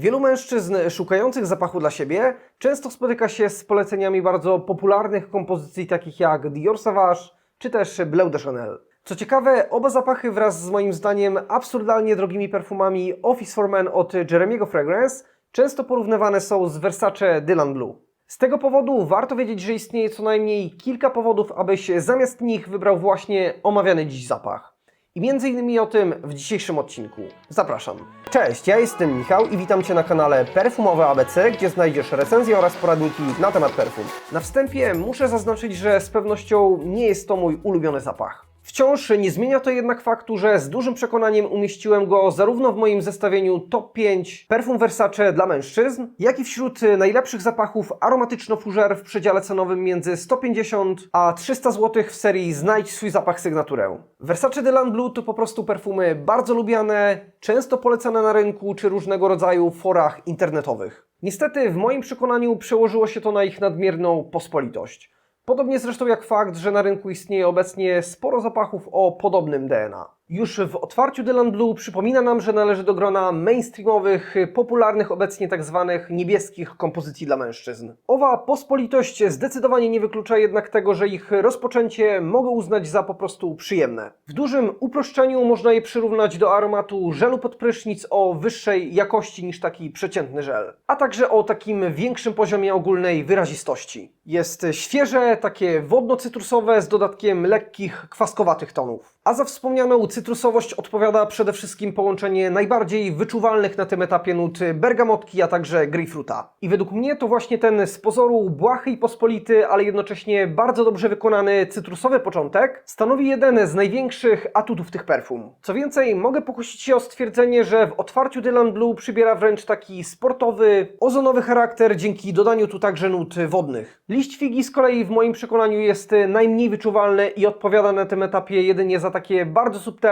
Wielu mężczyzn szukających zapachu dla siebie często spotyka się z poleceniami bardzo popularnych kompozycji takich jak Dior Sauvage czy też Bleu de Chanel. Co ciekawe, oba zapachy wraz z moim zdaniem absurdalnie drogimi perfumami Office for Men od Jeremiego Fragrance często porównywane są z Versace Dylan Blue. Z tego powodu warto wiedzieć, że istnieje co najmniej kilka powodów, abyś zamiast nich wybrał właśnie omawiany dziś zapach. I między innymi o tym w dzisiejszym odcinku. Zapraszam. Cześć, ja jestem Michał i witam Cię na kanale Perfumowe ABC, gdzie znajdziesz recenzje oraz poradniki na temat perfum. Na wstępie muszę zaznaczyć, że z pewnością nie jest to mój ulubiony zapach. Wciąż nie zmienia to jednak faktu, że z dużym przekonaniem umieściłem go zarówno w moim zestawieniu top 5 perfum Versace dla mężczyzn, jak i wśród najlepszych zapachów aromatyczno-fużer w przedziale cenowym między 150 a 300 zł w serii Znajdź swój zapach sygnaturę. Versace Dylan Blue to po prostu perfumy bardzo lubiane, często polecane na rynku czy różnego rodzaju forach internetowych. Niestety w moim przekonaniu przełożyło się to na ich nadmierną pospolitość. Podobnie zresztą jak fakt, że na rynku istnieje obecnie sporo zapachów o podobnym DNA. Już w otwarciu Dylan Blue przypomina nam, że należy do grona mainstreamowych, popularnych obecnie tzw. niebieskich kompozycji dla mężczyzn. Owa pospolitość zdecydowanie nie wyklucza jednak tego, że ich rozpoczęcie mogę uznać za po prostu przyjemne. W dużym uproszczeniu można je przyrównać do aromatu żelu pod prysznic o wyższej jakości niż taki przeciętny żel, a także o takim większym poziomie ogólnej wyrazistości. Jest świeże, takie wodno-cytrusowe z dodatkiem lekkich, kwaskowatych tonów. A za wspomnianą cytrusowość odpowiada przede wszystkim połączenie najbardziej wyczuwalnych na tym etapie nut bergamotki, a także grejpfruta. I według mnie to właśnie ten z pozoru błahy i pospolity, ale jednocześnie bardzo dobrze wykonany cytrusowy początek stanowi jeden z największych atutów tych perfum. Co więcej, mogę pokusić się o stwierdzenie, że w otwarciu Dylan Blue przybiera wręcz taki sportowy, ozonowy charakter dzięki dodaniu tu także nut wodnych. Liść figi z kolei w moim przekonaniu jest najmniej wyczuwalny i odpowiada na tym etapie jedynie za takie bardzo subtelne,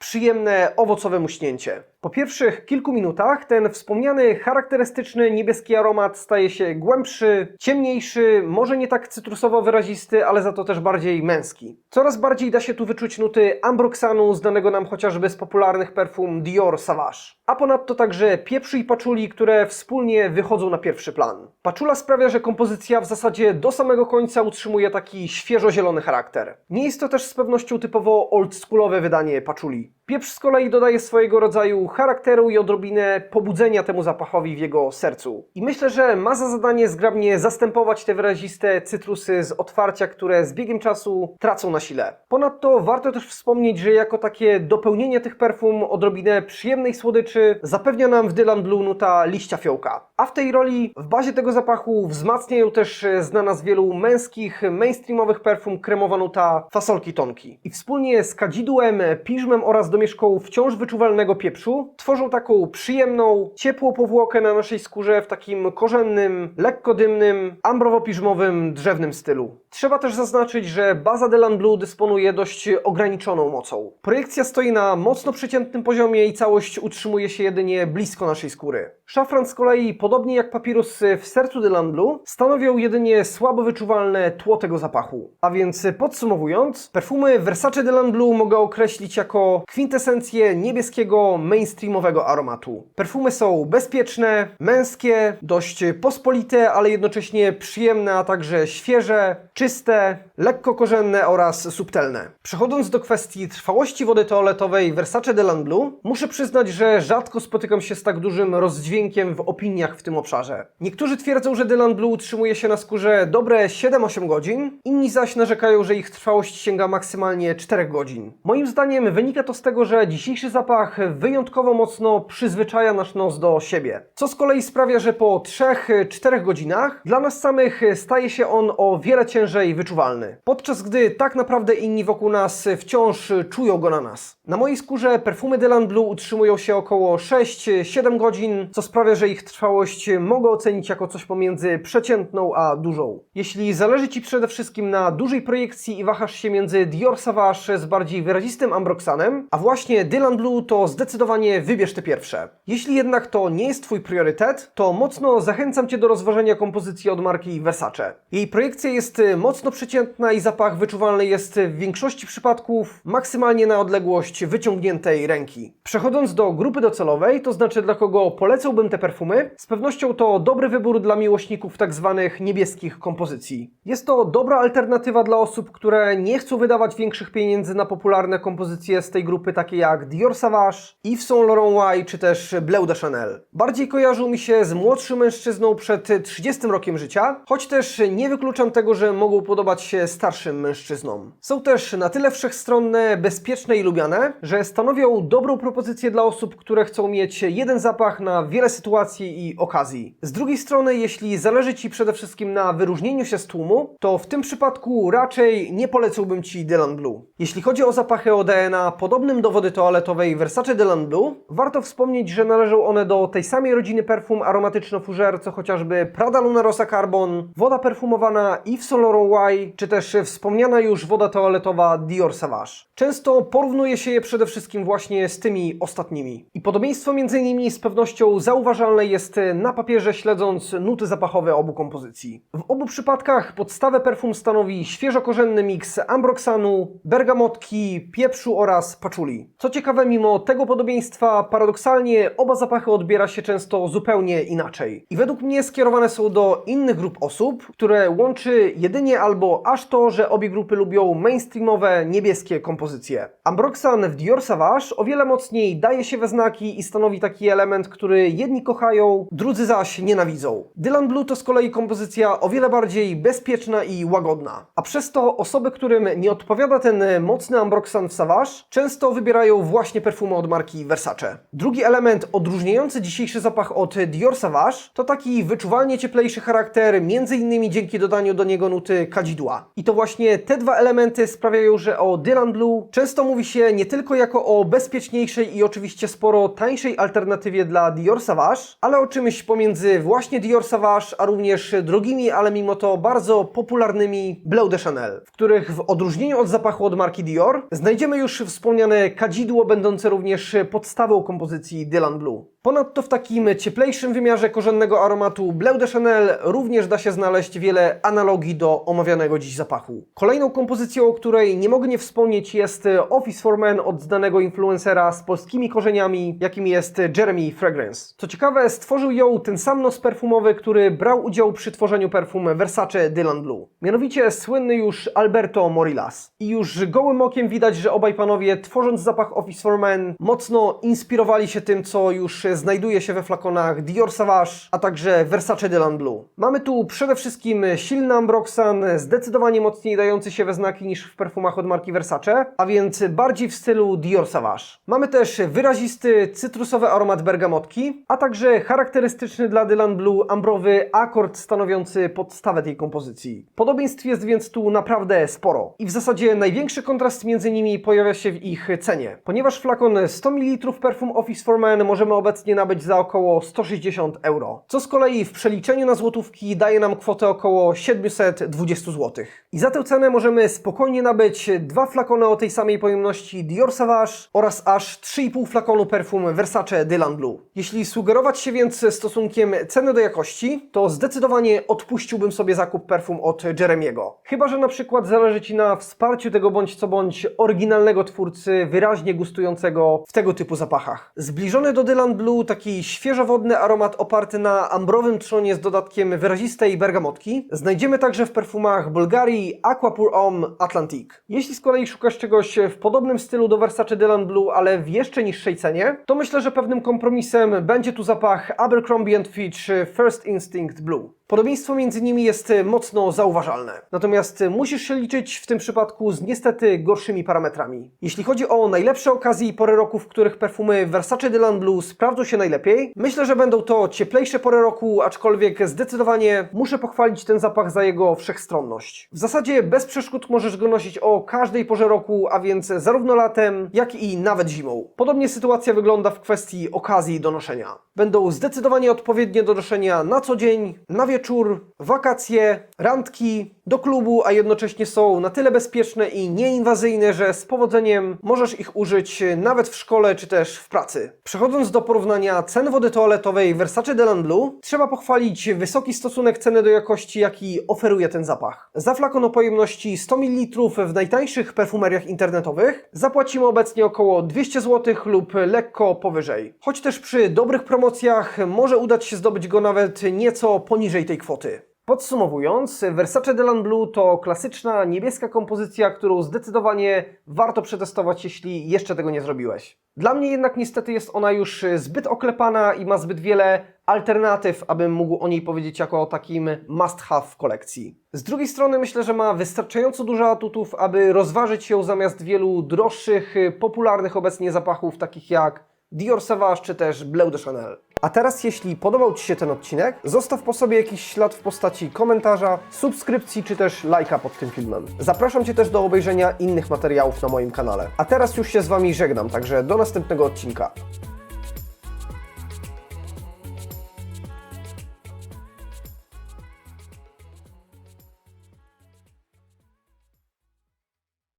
przyjemne, owocowe muśnięcie. Po pierwszych kilku minutach ten wspomniany charakterystyczny niebieski aromat staje się głębszy, ciemniejszy, może nie tak cytrusowo wyrazisty, ale za to też bardziej męski. Coraz bardziej da się tu wyczuć nuty ambroxanu, znanego nam chociażby z popularnych perfum Dior Sauvage. A ponadto także pieprzu i paczuli, które wspólnie wychodzą na pierwszy plan. Paczula sprawia, że kompozycja w zasadzie do samego końca utrzymuje taki świeżo-zielony charakter. Nie jest to też z pewnością typowo oldschoolowe wydanie paczuli. Pieprz z kolei dodaje swojego rodzaju charakteru i odrobinę pobudzenia temu zapachowi w jego sercu. I myślę, że ma za zadanie zgrabnie zastępować te wyraziste cytrusy z otwarcia, które z biegiem czasu tracą na sile. Ponadto warto też wspomnieć, że jako takie dopełnienie tych perfum odrobinę przyjemnej słodyczy zapewnia nam w Dylan Blue nuta liścia fiołka. A w tej roli w bazie tego zapachu wzmacniają też znana z wielu męskich, mainstreamowych perfum kremowa nuta fasolki tonki. I wspólnie z kadzidłem, piżmem oraz domieszką wciąż wyczuwalnego pieprzu tworzą taką przyjemną, ciepłą powłokę na naszej skórze w takim korzennym, lekko dymnym, ambrowo-piżmowym, drzewnym stylu. Trzeba też zaznaczyć, że baza Dylan Blue dysponuje dość ograniczoną mocą. Projekcja stoi na mocno przeciętnym poziomie i całość utrzymuje się jedynie blisko naszej skóry. Szafran z kolei, podobnie jak papirusy w sercu Dylan Blue, stanowią jedynie słabo wyczuwalne tło tego zapachu. A więc podsumowując, perfumy Versace Dylan Blue mogę określić jako kwintesencję niebieskiego, mainstreamowego aromatu. Perfumy są bezpieczne, męskie, dość pospolite, ale jednocześnie przyjemne, a także świeże, czyste, lekko korzenne oraz subtelne. Przechodząc do kwestii trwałości wody toaletowej Versace Dylan Blue, muszę przyznać, że rzadko spotykam się z tak dużym rozdźwiękiem w opiniach w tym obszarze. Niektórzy twierdzą, że Dylan Blue utrzymuje się na skórze dobre 7-8 godzin, inni zaś narzekają, że ich trwałość sięga maksymalnie 4 godzin. Moim zdaniem wynika to z tego, że dzisiejszy zapach wyjątkowo mocno przyzwyczaja nasz nos do siebie. Co z kolei sprawia, że po 3-4 godzinach dla nas samych staje się on o wiele ciężej wyczuwalny. Podczas gdy tak naprawdę inni wokół nas wciąż czują go na nas. Na mojej skórze perfumy Dylan Blue utrzymują się około 6-7 godzin, co sprawia, że ich trwałość mogę ocenić jako coś pomiędzy przeciętną a dużą. Jeśli zależy Ci przede wszystkim na dużej projekcji i wahasz się między Dior Sauvage z bardziej wyrazistym ambroxanem, a właśnie Dylan Blue, to zdecydowanie wybierz te pierwsze. Jeśli jednak to nie jest Twój priorytet, to mocno zachęcam Cię do rozważenia kompozycji od marki Versace. Jej projekcja jest mocno przeciętna i zapach wyczuwalny jest w większości przypadków maksymalnie na odległość wyciągniętej ręki. Przechodząc do grupy docelowej, to znaczy dla kogo polecałbym te perfumy, z pewnością to dobry wybór dla miłośników tak zwanych niebieskich kompozycji. Jest to dobra alternatywa dla osób, które nie chcą wydawać większych pieniędzy na popularne kompozycje z tej grupy, takie jak Dior Sauvage, Yves Saint Laurent Y czy też Bleu de Chanel. Bardziej kojarzył mi się z młodszym mężczyzną przed 30 rokiem życia, choć też nie wykluczam tego, że mogą podobać się starszym mężczyznom. Są też na tyle wszechstronne, bezpieczne i lubiane, że stanowią dobrą propozycję dla osób, które chcą mieć jeden zapach na wiele sytuacji i okazji. Z drugiej strony, jeśli zależy Ci przede wszystkim na wyróżnieniu się z tłumu, to w tym przypadku raczej nie polecałbym Ci Dylan Blue. Jeśli chodzi o zapachy o DNA podobnym do wody toaletowej Versace Dylan Blue, warto wspomnieć, że należą one do tej samej rodziny perfum aromatyczno-fougère, co chociażby Prada Luna Rosa Carbon, woda perfumowana Yves Saint Laurent Y, czy też wspomniana już woda toaletowa Dior Sauvage. Często porównuje się je przede wszystkim właśnie z tymi ostatnimi. I podobieństwo między nimi z pewnością zauważalne jest na papierze śledząc nuty zapachowe obu kompozycji. W obu przypadkach podstawę perfum stanowi świeżokorzenny miks ambroksanu, bergamotki, pieprzu oraz paczuli. Co ciekawe, mimo tego podobieństwa, paradoksalnie oba zapachy odbiera się często zupełnie inaczej. I według mnie skierowane są do innych grup osób, które łączy jedynie albo aż to, że obie grupy lubią mainstreamowe, niebieskie kompozycje. Ambroxan w Dior Sauvage o wiele mocniej daje się we znaki i stanowi taki element, który jedni kochają, drudzy zaś nienawidzą. Dylan Blue to z kolei kompozycja o wiele bardziej bezpieczna i łagodna. A przez to osoby, którym nie odpowiada ten mocny Ambroxan w Savage, często wybierają właśnie perfumy od marki Versace. Drugi element odróżniający dzisiejszy zapach od Dior Savage to taki wyczuwalnie cieplejszy charakter, między innymi dzięki dodaniu do niego nuty kadzidła. I to właśnie te dwa elementy sprawiają, że o Dylan Blue często mówi się nie tylko jako o bezpieczniejszej i oczywiście sporo tańszej alternatywie dla Dior Savage, ale o czymś pomiędzy właśnie Dior Savage, a również drogimi, ale mimo to bardzo popularnymi Bleu de Chanel, w których w odróżnieniu od zapachu od marki Dior znajdziemy już wspomniane kadzidło, będące również podstawą kompozycji Dylan Blue. Ponadto w takim cieplejszym wymiarze korzennego aromatu Bleu de Chanel również da się znaleźć wiele analogii do omawianego dziś zapachu. Kolejną kompozycją, o której nie mogę nie wspomnieć jest Office for Men od znanego influencera z polskimi korzeniami, jakim jest Jeremy Fragrance. Co ciekawe, stworzył ją ten sam nos perfumowy, który brał udział przy tworzeniu perfum Versace Dylan Blue. Mianowicie słynny już Alberto Morillas. I już gołym okiem widać, że obaj panowie, tworząc zapach Office for Men, mocno inspirowali się tym, co już znajduje się we flakonach Dior Sauvage, a także Versace Dylan Blue. Mamy tu przede wszystkim silny ambroxan, zdecydowanie mocniej dający się we znaki niż w perfumach od marki Versace, a więc bardziej w stylu Dior Sauvage. Mamy też wyrazisty, cytrusowy aromat bergamotki, a także charakterystyczny dla Dylan Blue ambrowy akord stanowiący podstawę tej kompozycji. Podobieństw jest więc tu naprawdę sporo. I w zasadzie największy kontrast między nimi pojawia się w ich cenie. Ponieważ flakon 100 ml perfum Office for Men możemy obecnie nabyć za około 160 euro, co z kolei w przeliczeniu na złotówki daje nam kwotę około 720 zł. I za tę cenę możemy spokojnie nabyć dwa flakony o tej samej pojemności Dior Sauvage oraz aż 3,5 flakonu perfum Versace Dylan Blue. Jeśli sugerować się więc stosunkiem ceny do jakości, to zdecydowanie odpuściłbym sobie zakup perfum od Jeremiego. Chyba, że na przykład zależy Ci na wsparciu tego bądź co bądź oryginalnego twórcy, wyraźnie gustującego w tego typu zapachach. Zbliżony do Dylan Blue taki świeżowodny aromat oparty na ambrowym trzonie z dodatkiem wyrazistej bergamotki znajdziemy także w perfumach Bulgarii Aqua Pur Homme Atlantique. Jeśli z kolei szukasz czegoś w podobnym stylu do Versace Dylan Blue, ale w jeszcze niższej cenie, to myślę, że pewnym kompromisem będzie tu zapach Abercrombie Fitch First Instinct Blue. Podobieństwo między nimi jest mocno zauważalne. Natomiast musisz się liczyć w tym przypadku z niestety gorszymi parametrami. Jeśli chodzi o najlepsze okazje i pory roku, w których perfumy Versace Dylan Blue sprawdzą się najlepiej, myślę, że będą to cieplejsze pory roku, aczkolwiek zdecydowanie muszę pochwalić ten zapach za jego wszechstronność. W zasadzie bez przeszkód możesz go nosić o każdej porze roku, a więc zarówno latem, jak i nawet zimą. Podobnie sytuacja wygląda w kwestii okazji do noszenia. Będą zdecydowanie odpowiednie do noszenia na co dzień, na wieczór wieczór, wakacje, randki, do klubu, a jednocześnie są na tyle bezpieczne i nieinwazyjne, że z powodzeniem możesz ich użyć nawet w szkole czy też w pracy. Przechodząc do porównania cen wody toaletowej Versace Delan Blue, trzeba pochwalić wysoki stosunek ceny do jakości, jaki oferuje ten zapach. Za flakon o pojemności 100 ml w najtańszych perfumeriach internetowych zapłacimy obecnie około 200 zł lub lekko powyżej. Choć też przy dobrych promocjach może udać się zdobyć go nawet nieco poniżej tej kwoty. Podsumowując, Versace Delan Blue to klasyczna niebieska kompozycja, którą zdecydowanie warto przetestować, jeśli jeszcze tego nie zrobiłeś. Dla mnie jednak niestety jest ona już zbyt oklepana i ma zbyt wiele alternatyw, abym mógł o niej powiedzieć jako o takim must have w kolekcji. Z drugiej strony myślę, że ma wystarczająco dużo atutów, aby rozważyć ją zamiast wielu droższych, popularnych obecnie zapachów takich jak Dior Sauvage czy też Bleu de Chanel. A teraz jeśli podobał Ci się ten odcinek, zostaw po sobie jakiś ślad w postaci komentarza, subskrypcji czy też lajka pod tym filmem. Zapraszam Cię też do obejrzenia innych materiałów na moim kanale. A teraz już się z Wami żegnam, także do następnego odcinka.